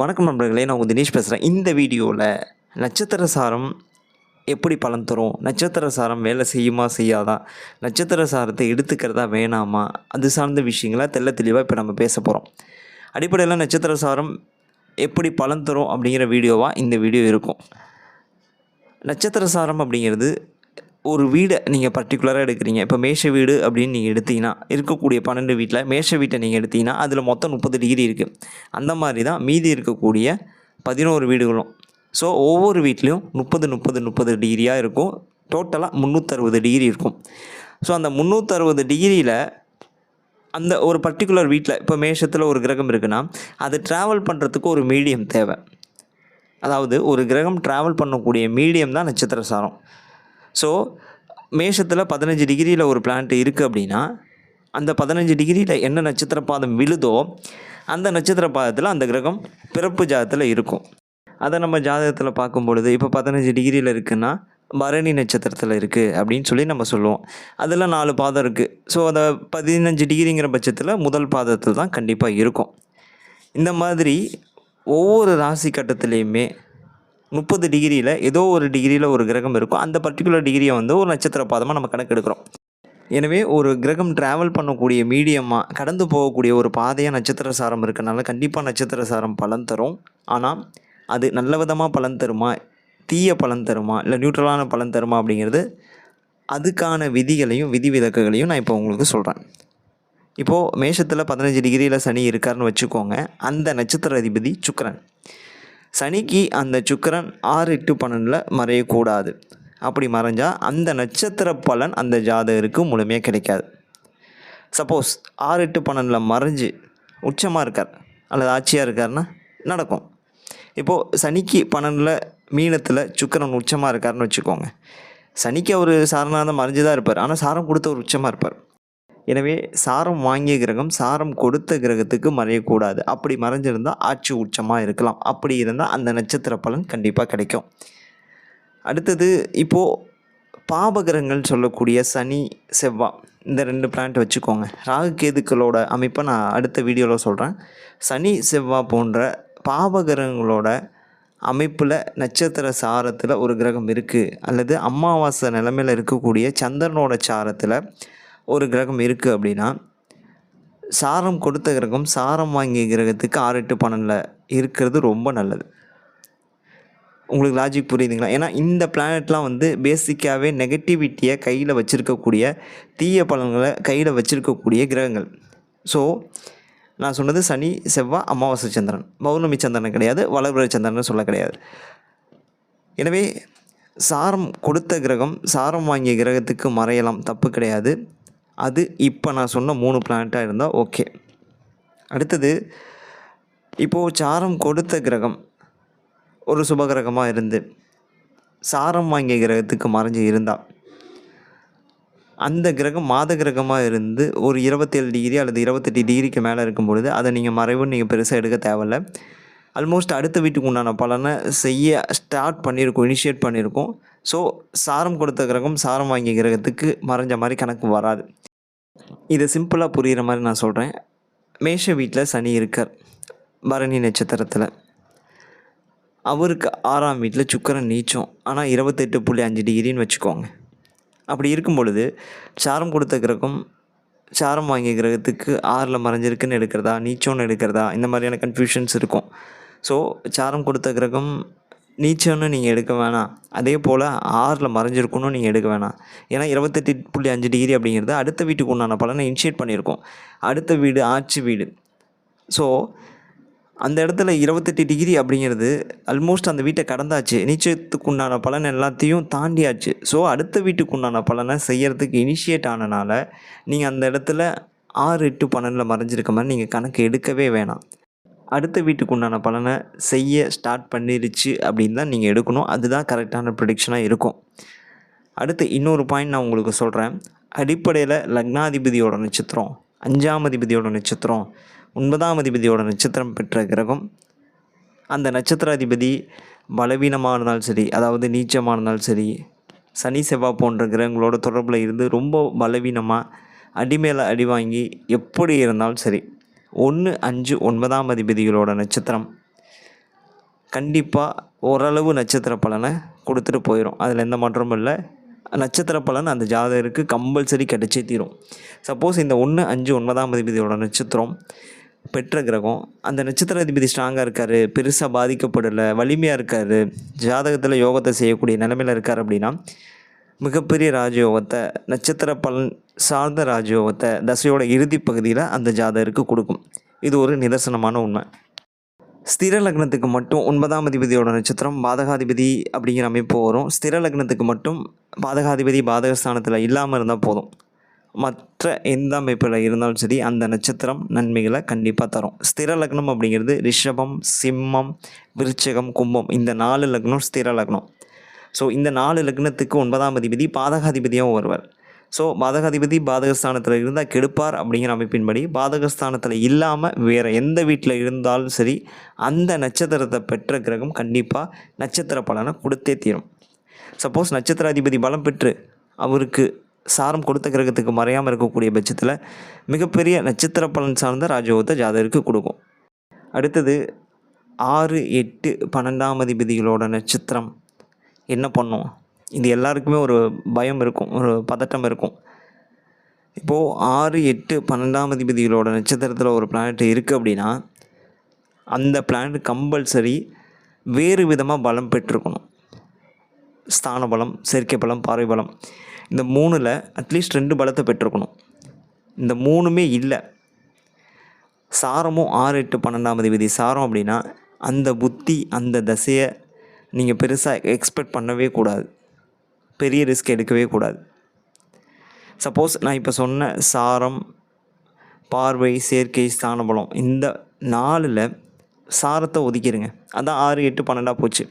வணக்கம் நண்பர்களே நான் உங்கள் தினேஷ் பேசுகிறேன். இந்த வீடியோவில் நட்சத்திர சாரம் எப்படி பலன் தரும்? நட்சத்திர சாரம் வேலை செய்யுமா செய்யாதா? நட்சத்திர சாரத்தை எடுத்துக்கிறதா வேணாமா? அது சார்ந்த விஷயங்களை தெள்ள தெளிவாக இப்போ நம்ம பேச போகிறோம். அடிப்படையில் நட்சத்திர சாரம் எப்படி பலன் தரும் அப்படிங்கிற வீடியோவாக இந்த வீடியோ இருக்கும். நட்சத்திர சாரம் அப்படிங்கிறது ஒரு வீடை நீங்கள் பர்டிகுலராக எடுக்கிறீங்க. இப்போ மேஷ வீடு அப்படின்னு நீங்கள் எடுத்தீங்கன்னா இருக்கக்கூடிய பன்னெண்டு வீட்டில் மேஷ வீட்டை நீங்கள் எடுத்தீங்கன்னா அதில் மொத்தம் முப்பது டிகிரி இருக்குது அந்த மாதிரி தான் மீதி இருக்கக்கூடிய பதினோரு வீடுகளும். ஸோ ஒவ்வொரு வீட்லேயும் முப்பது முப்பது முப்பது டிகிரியாக இருக்கும். டோட்டலாக முந்நூற்றறுபது டிகிரி இருக்கும். ஸோ அந்த முந்நூற்றறுபது டிகிரியில் அந்த ஒரு பர்டிகுலர் வீட்டில் இப்போ மேஷத்தில் ஒரு கிரகம் இருக்குன்னா அது ட்ராவல் பண்ணுறதுக்கு ஒரு மீடியம் தேவை. அதாவது ஒரு கிரகம் ட்ராவல் பண்ணக்கூடிய மீடியம் தான் நட்சத்திர சாரம். ஸோ மேஷத்தில் பதினஞ்சு டிகிரியில் ஒரு பிளான்ட் இருக்குது அப்படின்னா அந்த பதினஞ்சு டிகிரியில் என்ன நட்சத்திர பாதம் விழுதோ அந்த நட்சத்திர பாதத்தில் அந்த கிரகம் பிறப்பு ஜாதத்தில் இருக்கும். அதை நம்ம ஜாதகத்தில் பார்க்கும் பொழுது இப்போ பதினஞ்சு டிகிரியில் இருக்குன்னா பரணி நட்சத்திரத்தில் இருக்குது அப்படின்னு சொல்லி நம்ம சொல்லுவோம். அதில் நாலு பாதம் இருக்குது ஸோ அதை பதினஞ்சு டிகிரிங்கிற பட்சத்தில் முதல் பாதத்தில் தான் கண்டிப்பாக இருக்கும். இந்த மாதிரி ஒவ்வொரு ராசி கட்டத்துலேயுமே முப்பது டிகிரியில் ஏதோ ஒரு டிகிரியில் ஒரு கிரகம் இருக்கும் அந்த பர்டிகுலர் டிகிரியை வந்து ஒரு நட்சத்திர பாதமாக நம்ம கணக்கெடுக்கிறோம். எனவே ஒரு கிரகம் ட்ராவல் பண்ணக்கூடிய மீடியமாக கடந்து போகக்கூடிய ஒரு பாதையாக நட்சத்திர சாரம் இருக்கனால கண்டிப்பாக நட்சத்திர சாரம் பலன் தரும். ஆனால் அது நல்ல விதமாக பலன் தருமா? தீய பலன் தருமா? இல்லை நியூட்ரலான பலன் தருமா அப்படிங்கிறது அதுக்கான விதிகளையும் விதிவிலக்குகளையும் நான் இப்போ உங்களுக்கு சொல்கிறேன் இப்போது மேஷத்தில் பதினஞ்சு டிகிரியில் சனி இருக்காருன்னு வச்சுக்கோங்க. அந்த நட்சத்திர அதிபதி சுக்கரன். சனிக்கு அந்த சுக்கிரன் ஆறு எட்டு பன்னெண்டில் மறையக்கூடாது. அப்படி மறைஞ்சால் அந்த நட்சத்திர பலன் அந்த ஜாதகருக்கு முழுமையாக கிடைக்காது. சப்போஸ் ஆறு எட்டு பன்னெண்டில் மறைஞ்சு உச்சமாக இருக்கார் அல்லது ஆட்சியாக இருக்காருன்னா நடக்கும். இப்போது சனிக்கு பன்னெண்டில் மீனத்தில் சுக்கிரன் உச்சமாக இருக்காருன்னு வச்சுக்கோங்க. சனிக்கு அவர் சாரநாதம் மறைஞ்சு தான் இருப்பார் ஆனால் சாரம் கொடுத்த ஒரு உச்சமாக இருப்பார். எனவே சாரம் வாங்கிய கிரகம் சாரம் கொடுத்த கிரகத்துக்கு மறையக்கூடாது. அப்படி மறைஞ்சிருந்தால் ஆட்சி உச்சமாக இருக்கலாம். அப்படி இருந்தால் அந்த நட்சத்திர பலன் கண்டிப்பாக கிடைக்கும். அடுத்தது இப்போது பாபகிரகங்கள் சொல்லக்கூடிய சனி செவ்வாய் இந்த ரெண்டு பிளான்ட் வச்சுக்கோங்க. ராகு கேதுக்களோட அமைப்பை நான் அடுத்த வீடியோவில் சொல்கிறேன் சனி செவ்வாய் போன்ற பாபகிரகங்களோட அமைப்பில் நட்சத்திர சாரத்தில் ஒரு கிரகம் இருக்குது அல்லது அமாவாசை நிலமையில் இருக்கக்கூடிய சந்திரனோட சாரத்தில் ஒரு கிரகம் இருக்குது அப்படின்னா சாரம் கொடுத்த கிரகம் சாரம் வாங்கிய கிரகத்துக்கு ஆறு எட்டு பன்னெண்டில் இருக்கிறது ரொம்ப நல்லது. உங்களுக்கு லாஜிக் புரியுதுங்களா? ஏன்னா இந்த பிளானட்லாம் வந்து பேசிக்காகவே நெகட்டிவிட்டியை கையில் வச்சுருக்கக்கூடிய தீய பலன்களை கையில் வச்சுருக்கக்கூடிய கிரகங்கள். ஸோ நான் சொன்னது சனி செவ்வாய் அமாவாசை சந்திரன். பௌர்ணமி சந்திரன் கிடையாது வளர்பிற சந்திரன் சொல்ல கிடையாது. எனவே சாரம் கொடுத்த கிரகம் சாரம் வாங்கிய கிரகத்துக்கு மறையலாம் தப்பு கிடையாது. அது இப்போ நான் சொன்ன மூணு பிளானட்டாக இருந்தால் ஓகே அடுத்தது இப்போது சாரம் கொடுத்த கிரகம் ஒரு சுபகிரகமாக இருந்து சாரம் வாங்கிய கிரகத்துக்கு மறைஞ்சு இருந்தால் அந்த கிரகம் மாத கிரகமாக இருந்து ஒரு இருபத்தேழு டிகிரி அல்லது இருபத்தெட்டு டிகிரிக்கு மேலே இருக்கும் பொழுது அதை நீங்கள் மறைவுன்னு நீங்கள் பெருசாக எடுக்க தேவையில்ல. ஆல்மோஸ்ட் அடுத்த வீட்டுக்கு உண்டான பலனை செய்ய ஸ்டார்ட் பண்ணியிருக்கோம் இனிஷியேட் பண்ணியிருக்கோம் ஸோ சாரம் கொடுத்த கிரகம் சாரம் வாங்கிய கிரகத்துக்கு மறைஞ்ச மாதிரி கணக்கு வராது. இதை சிம்பிளாக புரிகிற மாதிரி நான் சொல்கிறேன் மேஷ வீட்டில் சனி இருக்கார். பரணி நட்சத்திரத்தில். அவருக்கு ஆறாம் வீட்டில் சுக்கரன் நீச்சம். ஆனால் இருபத்தெட்டு புள்ளி அஞ்சு டிகிரின்னு வச்சுக்கோங்க. அப்படி இருக்கும் பொழுது சாரம் கொடுத்த கிரகம் சாரம் வாங்கிய கிரகத்துக்கு ஆறில் மறைஞ்சிருக்குன்னு எடுக்கிறதா நீச்சோன்னு எடுக்கிறதா இந்த மாதிரியான கன்ஃபியூஷன்ஸ் இருக்கும். ஸோ சாரம் கொடுத்த கிரகம் நீச்சம்னு நீங்கள் எடுக்க வேணாம். அதே போல் ஆறில் மறைஞ்சிருக்கணும்னு நீங்கள் எடுக்க வேணாம். ஏன்னா இருபத்தெட்டு புள்ளி அஞ்சு டிகிரி அப்படிங்கிறது அடுத்த வீட்டுக்கு உண்டான பலனை இனிஷியேட் பண்ணியிருக்கோம். அடுத்த வீடு ஆட்சி வீடு. ஸோ அந்த இடத்துல இருபத்தெட்டு டிகிரி அப்படிங்கிறது ஆல்மோஸ்ட் அந்த வீட்டை கடந்தாச்சு. நிச்சயத்துக்கு உண்டான பலன் எல்லாத்தையும் தாண்டியாச்சு. ஸோ அடுத்த வீட்டுக்கு உண்டான பலனை செய்கிறதுக்கு இனிஷியேட் ஆனனால நீங்கள் அந்த இடத்துல ஆறு எட்டு பன்னெண்டில் மறைஞ்சிருக்க மாதிரி நீங்கள் கணக்கு எடுக்கவே வேணாம். அடுத்த வீட்டுக்கு உண்டான பலனை செய்ய ஸ்டார்ட் பண்ணிருச்சு அப்படின்னு தான் நீங்கள் எடுக்கணும். அதுதான் கரெக்டான ப்ரிடிக்ஷனாக இருக்கும். அடுத்து இன்னொரு பாயிண்ட் நான் உங்களுக்கு சொல்கிறேன் அடிப்படையில் லக்னாதிபதியோட நட்சத்திரம் அஞ்சாம் அதிபதியோட நட்சத்திரம் ஒன்பதாம் அதிபதியோட நட்சத்திரம் பெற்ற கிரகம். அந்த நட்சத்திராதிபதி பலவீனமானாலும் சரி அதாவது நீச்சமானாலும் சரி சனி செவ்வாய் போன்ற கிரகங்களோட தொடர்பில் இருந்து ரொம்ப பலவீனமாக அடிமேலே அடி வாங்கி எப்படி இருந்தாலும் சரி ஒன்று அஞ்சு ஒன்பதாம் அதிபதிகளோட நட்சத்திரம். கண்டிப்பாக ஓரளவு நட்சத்திர பலனை கொடுத்துட்டு போயிடும் அதில் எந்த மாற்றமும் இல்லை. நட்சத்திர பலன் அந்த ஜாதகருக்கு கம்பல்சரி கிடச்சே தீரும். சப்போஸ் இந்த ஒன்று அஞ்சு ஒன்பதாம் அதிபதியோட நட்சத்திரம் பெற்ற கிரகம் அந்த நட்சத்திர அதிபதி ஸ்ட்ராங்காக இருக்கார் பெருசாக பாதிக்கப்படலை வலிமையாக இருக்கார் ஜாதகத்தில் யோகத்தை செய்யக்கூடிய நிலமையில் இருக்கார் அப்படின்னா மிகப்பெரிய ராஜயோகத்தை நட்சத்திர பலன் சார்ந்த ராஜயோகத்தை தசையோட இறுதி பகுதியில் அந்த ஜாதகருக்கு கொடுக்கும். இது ஒரு நிதர்சனமான உண்மை. ஸ்திர லக்னத்துக்கு மட்டும் ஒன்பதாம் அதிபதியோட நட்சத்திரம் பாதகாதிபதி அப்படிங்கிற அமைப்பு வரும். ஸ்திர லக்னத்துக்கு மட்டும் பாதகாதிபதி பாதகஸ்தானத்தில் இல்லாமல் இருந்தால் போதும். மற்ற எந்த அமைப்பில் இருந்தாலும் சரி அந்த நட்சத்திரம் நன்மைகளை கண்டிப்பாக தரும். ஸ்திர லக்னம் அப்படிங்கிறது ரிஷபம் சிம்மம் விருச்சகம் கும்பம் இந்த நாலு லக்னம் ஸ்திர லக்னம். ஸோ இந்த நாலு லக்னத்துக்கு ஒன்பதாம் அதிபதி பாதகாதிபதியும் வருவார். ஸோ பாதகாதிபதி பாதகஸ்தானத்தில் இருந்தால் கெடுப்பார் அப்படிங்கிற அமைப்பின்படி பாதகஸ்தானத்தில் இல்லாமல் வேறு எந்த வீட்டில் இருந்தாலும் சரி அந்த நட்சத்திரத்தை பெற்ற கிரகம் கண்டிப்பாக நட்சத்திர பலனை கொடுத்தே தீரும். சப்போஸ் நட்சத்திர அதிபதி பலம் பெற்று அவருக்கு சாரம் கொடுத்த கிரகத்துக்கு மறையாமல் இருக்கக்கூடிய பட்சத்தில் மிகப்பெரிய நட்சத்திர பலன் சார்ந்த ராஜயோகத்தை ஜாதகருக்கு கொடுக்கும். அடுத்தது ஆறு எட்டு பன்னெண்டாம் அதிபதிகளோட நட்சத்திரம் என்ன பண்ணும்? இது எல்லாருக்குமே ஒரு பயம் இருக்கும் ஒரு பதட்டம் இருக்கும். இப்போது ஆறு எட்டு பன்னெண்டாம் அதிபதிகளோட நட்சத்திரத்தில் ஒரு பிளானட் இருக்குது அப்படின்னா அந்த பிளானட் கம்பல்சரி வேறு விதமாக பலம் பெற்றிருக்கணும். ஸ்தான பலம் செயற்கை பலம் பார்வை பலம். இந்த மூணில் அட்லீஸ்ட் ரெண்டு பலத்தை பெற்றிருக்கணும். இந்த மூணுமே இல்லை. சாரமும் ஆறு எட்டு பன்னெண்டாம் அதிபதி சாரம் அப்படின்னா அந்த புத்தி அந்த தசையை நீங்கள் பெருசாக எக்ஸ்பெக்ட் பண்ணவே கூடாது. பெரிய ரிஸ்க் எடுக்கவே கூடாது. சப்போஸ் நான் இப்போ சொன்ன சாரம் பார்வை சேர்க்கை ஸ்தானபலம் இந்த நாலில் சாரத்தை ஒதுக்கிடுங்க அதான் ஆறு எட்டு பன்னெண்டாக போச்சு.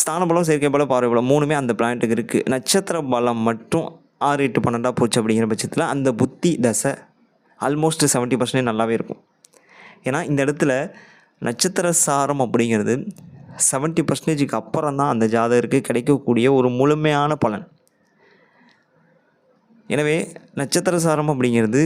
ஸ்தான பலம் செயற்கை பலம் பார்வை பலம் மூணுமே அந்த பிளானட்டுக்கு இருக்குது நட்சத்திர பலம் மட்டும் ஆறு எட்டு பன்னெண்டாக போச்சு அப்படிங்கிற பட்சத்தில் அந்த புத்தி தசை ஆல்மோஸ்ட் செவன்ட்டி பர்சன்டேஜ் நல்லாவே இருக்கும். ஏன்னா இந்த இடத்துல நட்சத்திர சாரம் அப்படிங்கிறது செவன்ட்டி பர்சன்டேஜுக்கு அப்புறம் தான் அந்த ஜாதகருக்கு கிடைக்கக்கூடிய ஒரு முழுமையான பலன். எனவே நட்சத்திர சாரம் அப்படிங்கிறது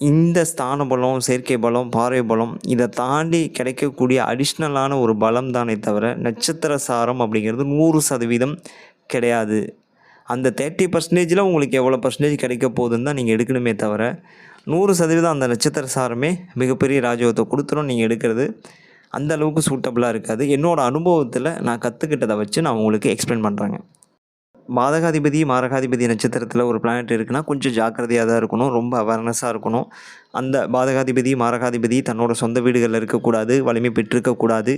இந்த ஸ்தான பலம் செயற்கை பலம் பார்வை பலம் இதை தாண்டி கிடைக்கக்கூடிய அடிஷ்னலான ஒரு பலம் தானே தவிர நட்சத்திர சாரம் அப்படிங்கிறது நூறு சதவீதம் கிடையாது. அந்த தேர்ட்டி பர்சன்டேஜில் உங்களுக்கு எவ்வளோ பர்சன்டேஜ் கிடைக்க போகுதுன்னு தான் நீங்கள் எடுக்கணுமே தவிர நூறு சதவீதம் அந்த நட்சத்திர சாரமே மிகப்பெரிய ராஜயோகத்தை கொடுத்துரும் நீங்கள் எடுக்கிறது. அந்த அளவுக்கு சூட்டபுளாக இருக்காது. என்னோடய அனுபவத்தில் நான் கற்றுக்கிட்டதை வச்சு நான் உங்களுக்கு எக்ஸ்பிளைன் பண்ணுறேங்க மாதகாதிபதி மாரகாதிபதி நட்சத்திரத்தில் ஒரு பிளானட் இருக்குன்னா கொஞ்சம் ஜாக்கிரதையாக தான் இருக்கணும் ரொம்ப அவேர்னஸாக இருக்கணும். அந்த பாதகாதிபதி மாரகாதிபதி தன்னோட சொந்த வீடுகளில் இருக்கக்கூடாது வலிமை பெற்றிருக்கக்கூடாது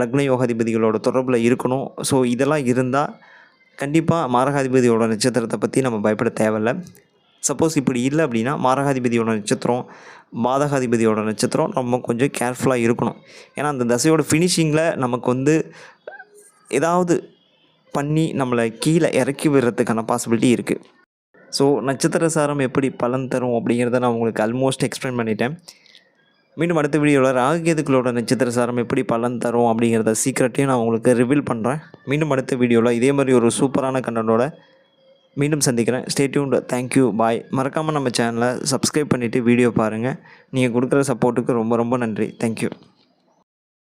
லக்ன யோகாதிபதிகளோட தொடர்பில் இருக்கணும். ஸோ இதெல்லாம் இருந்தால் கண்டிப்பாக மாரகாதிபதியோட நட்சத்திரத்தை பற்றி நம்ம பயப்பட தேவையில்ல. சப்போஸ் இப்படி இல்லை அப்படின்னா மாரகாதிபதியோட நட்சத்திரம் மாதகாதிபதியோட நட்சத்திரம் நம்ம கொஞ்சம் கேர்ஃபுல்லாக இருக்கணும். ஏன்னா அந்த தசையோட ஃபினிஷிங்கில் நமக்கு வந்து ஏதாவது பண்ணி நம்மளை கீழே இறக்கி விடுறதுக்கான பாசிபிலிட்டி இருக்குது ஸோ நட்சத்திர சாரம் எப்படி பலன் தரும் அப்படிங்கிறத நான் உங்களுக்கு ஆல்மோஸ்ட் எக்ஸ்பிளைன் பண்ணிட்டேன். மீண்டும் அடுத்த வீடியோவில் ராகுகேதுக்களோட நட்சத்திர சாரம் எப்படி பலன் தரும் அப்படிங்கிறத சீக்கிரட்டையும் நான் உங்களுக்கு ரிவீல் பண்ணுறேன் மீண்டும் அடுத்த வீடியோவில் இதே மாதிரி ஒரு சூப்பரான கண்டனோட மீண்டும் சந்திக்கிறேன். ஸ்டேட்யூண்ட் தேங்க்யூ பாய் மறக்காமல் நம்ம சேனலை சப்ஸ்கிரைப் பண்ணிவிட்டு வீடியோ பாருங்கள் நீங்கள் கொடுக்குற சப்போர்ட்டுக்கு ரொம்ப ரொம்ப நன்றி. தேங்க்யூ